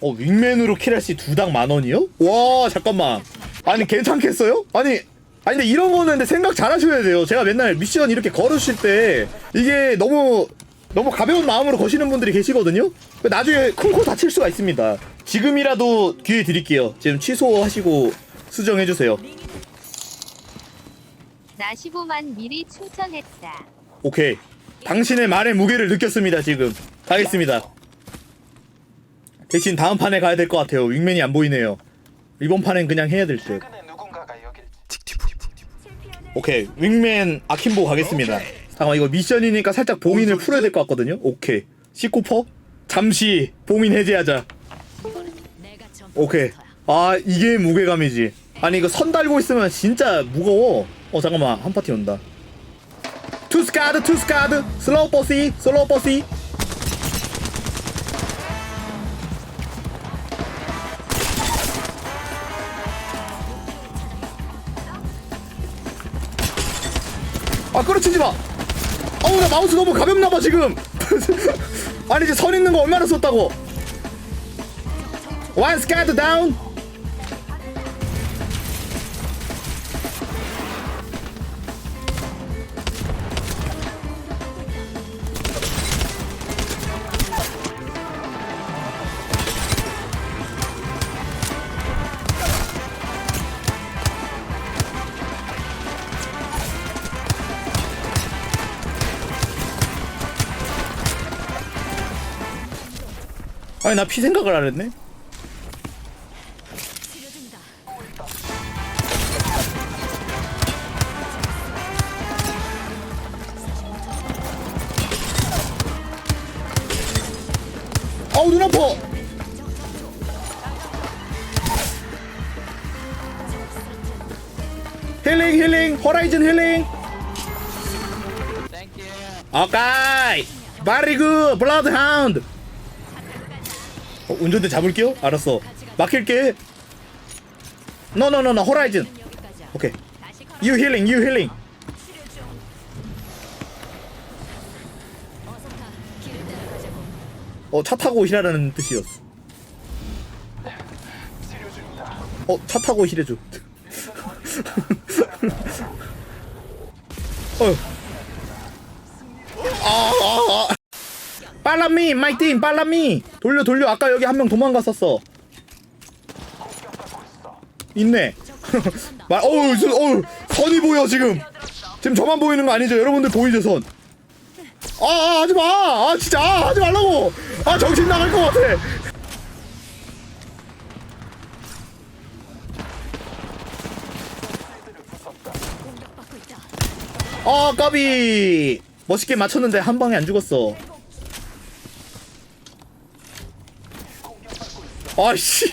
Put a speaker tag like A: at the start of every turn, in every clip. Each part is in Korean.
A: 어 윙맨으로 킬할 시 두당 만 원이요? 와 잠깐만. 아니 괜찮겠어요? 아니 아니 근데 이런 거는 근데 생각 잘 하셔야 돼요. 제가 맨날 미션 이렇게 걸으실 때 이게 너무 너무 가벼운 마음으로 거시는 분들이 계시거든요? 나중에 큰코 다칠 수가 있습니다. 지금이라도 기회 드릴게요. 지금 취소하시고 수정해주세요.
B: 나 15만 미리 충전했다.
A: 오케이. 당신의 말의 무게를 느꼈습니다 지금. 가겠습니다 대신 다음 판에 가야 될 것 같아요. 윙맨이 안 보이네요. 이번 판엔 그냥 해야 될 듯.
C: 최근에 누군가가 여길
A: 오케이. 윙맨 아킴보 가겠습니다. 잠깐만 이거 미션이니까 살짝 봉인을 풀어야 될 것 같거든요. 오케이. 시코퍼? 잠시 봉인 해제하자. 오케이. 아 이게 무게감이지. 아니 이거 선 달고 있으면 진짜 무거워. 어 잠깐만. 한 파티 온다. 투스카드 투스카드. 슬로우 버시 슬로우 버시 아 끌어치지 마. 어우 나 마우스 너무 가볍나봐 지금. 아니 이제 선 있는 거 얼마나 썼다고. One scatter down. 아니 나 피 생각을 안 했네. 아우 눈 아파. 힐링 힐링 호라이즌 힐링. 오케이. 바리그 블라드 하운드. 어, 운전대 잡을게요. 알았어. 막힐게. 노노노노 호라이즌. 오케이. 유 힐링 유 힐링. 어 차 타고 힐하라는 뜻이었어. 어 차 타고 힐해줘. 어. 아, 아, 아. 빨라미 마이틴 빨라미. 돌려 돌려. 아까 여기 한 명 도망갔었어. 있네. 말 어우 저, 어우 선이 보여 지금. 지금 저만 보이는 거 아니죠? 여러분들 보이죠 선? 아, 아 하지마! 아 진짜 아, 하지 말라고! 아 정신 나갈 것 같아! 아 까비! 멋있게 맞췄는데 한 방에 안 죽었어 아씨.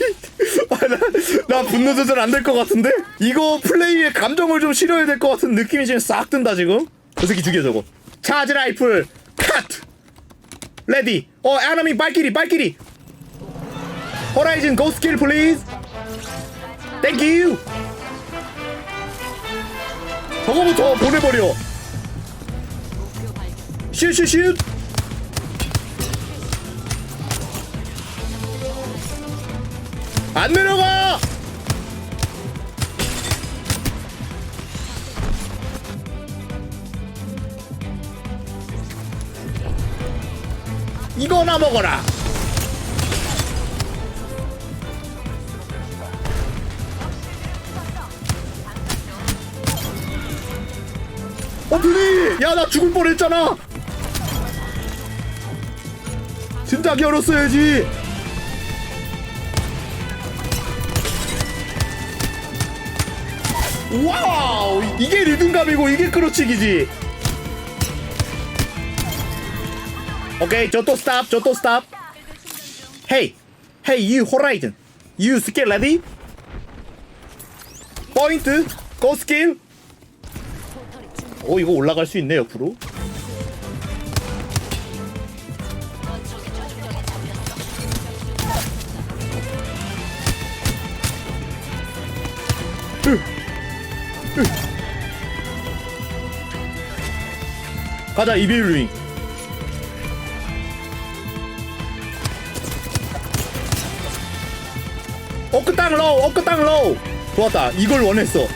A: 아, 나, 나 분노 조절 안 될 것 같은데? 이거 플레이에 감정을 좀 실어야 될 것 같은 느낌이 지금 싹 든다 지금. 저 새끼 죽여 저거. 차지 라이플. 컷. 레디. 어 에너미 발길이 발길이 호라이즌 고 스킬 플리즈 땡큐 저거부터 보내버려. 슛슛슛 안 내려가! 이거나 먹어라! 어 드니 야 나 죽을 뻔 했잖아! 진작 열었어야지 와우! 이게 리듬감이고 이게 끌어치기지. 오케이 저 또 스탑 저 또 스탑. 헤이 헤이 유 호라이즌. 유 스킬 레디? 포인트 고 스킬. 오 이거 올라갈 수 있네 옆으로 가자 이빌루잉. 어크 땅 로우 어크 땅 로우. 좋았다. 이걸 원했어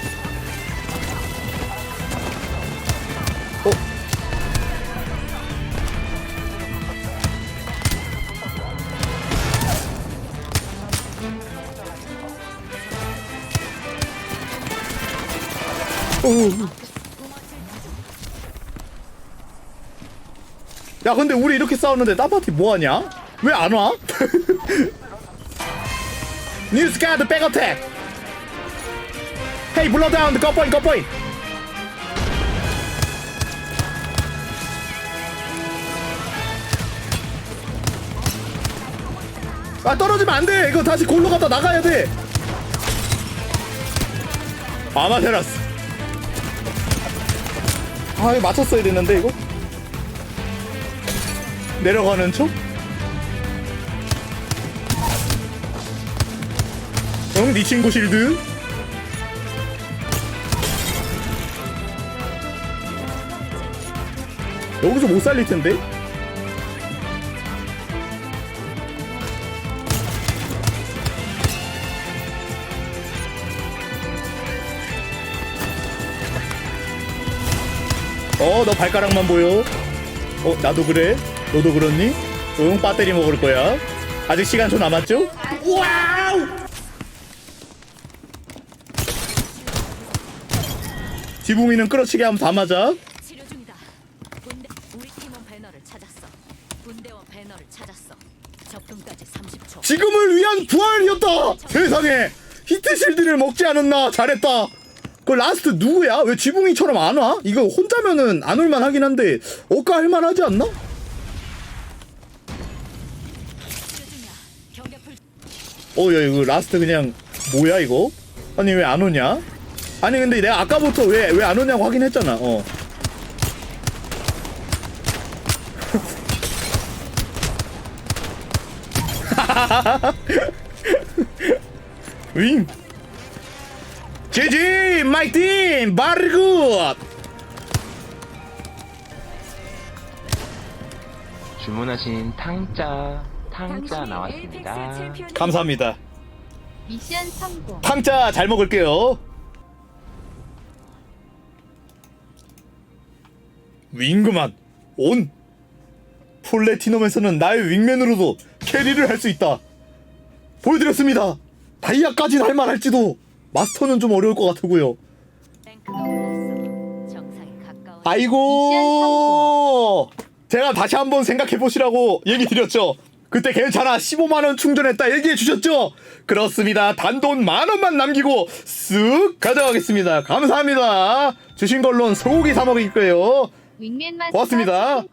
A: 야 근데 우리 이렇게 싸우는데 따파티 뭐하냐? 왜 안 와? 뉴스 가드 백어택 헤이 블러다운 꺼포인 꺼포인 아 떨어지면 안돼. 이거 다시 골로 갔다 나가야 돼. 아마테라스 아 이거 맞췄어야 됐는데 이거 내려가는 척? 응, 네 친구 실드. 여기서 못 살릴 텐데. 어, 너 발가락만 보여. 어, 나도 그래. 너도 그렇니? 응, 배터리 먹을 거야. 아직 시간 좀 남았죠? 와우! 지붕이는 끌어치기 하면 다 맞아.
D: 치료 중이다. 군대 우리 팀원 배너를 찾았어. 군대원 배너를 찾았어. 접근까지 30초.
A: 지금을 위한 부활이었다. 세상에 히트 실드를 먹지 않았나 잘했다. 그 라스트 누구야? 왜 지붕이처럼 안 와? 이거 혼자면은 안 올만 하긴 한데 어까 할만 하지 않나? 어, 야, 이거 라스트 그냥 뭐야 이거? 아니 왜 안 오냐? 아니 근데 내가 아까부터 왜 왜 안 오냐고 하긴 했잖아. 어. 윙. GG 마이 팀 바리 굿.
E: 주문하신 탕자 탕자 나왔습니다.
A: 감사합니다.
B: 미션 성공.
A: 탕자 잘 먹을게요. 윙그만 온 플래티넘에서는 나의 윙맨으로도 캐리를 할 수 있다. 보여드렸습니다. 다이아까지는 할만할지도 마스터는 좀 어려울 것 같고요. 아이고 제가 다시 한번 생각해 보시라고 얘기 드렸죠. 그때 괜찮아 15만 원 충전했다 얘기해 주셨죠. 그렇습니다. 단돈 만 원만 남기고 쓱 가져가겠습니다. 감사합니다. 주신 걸로는 소고기 사 먹을 거예요. 고맙습니다.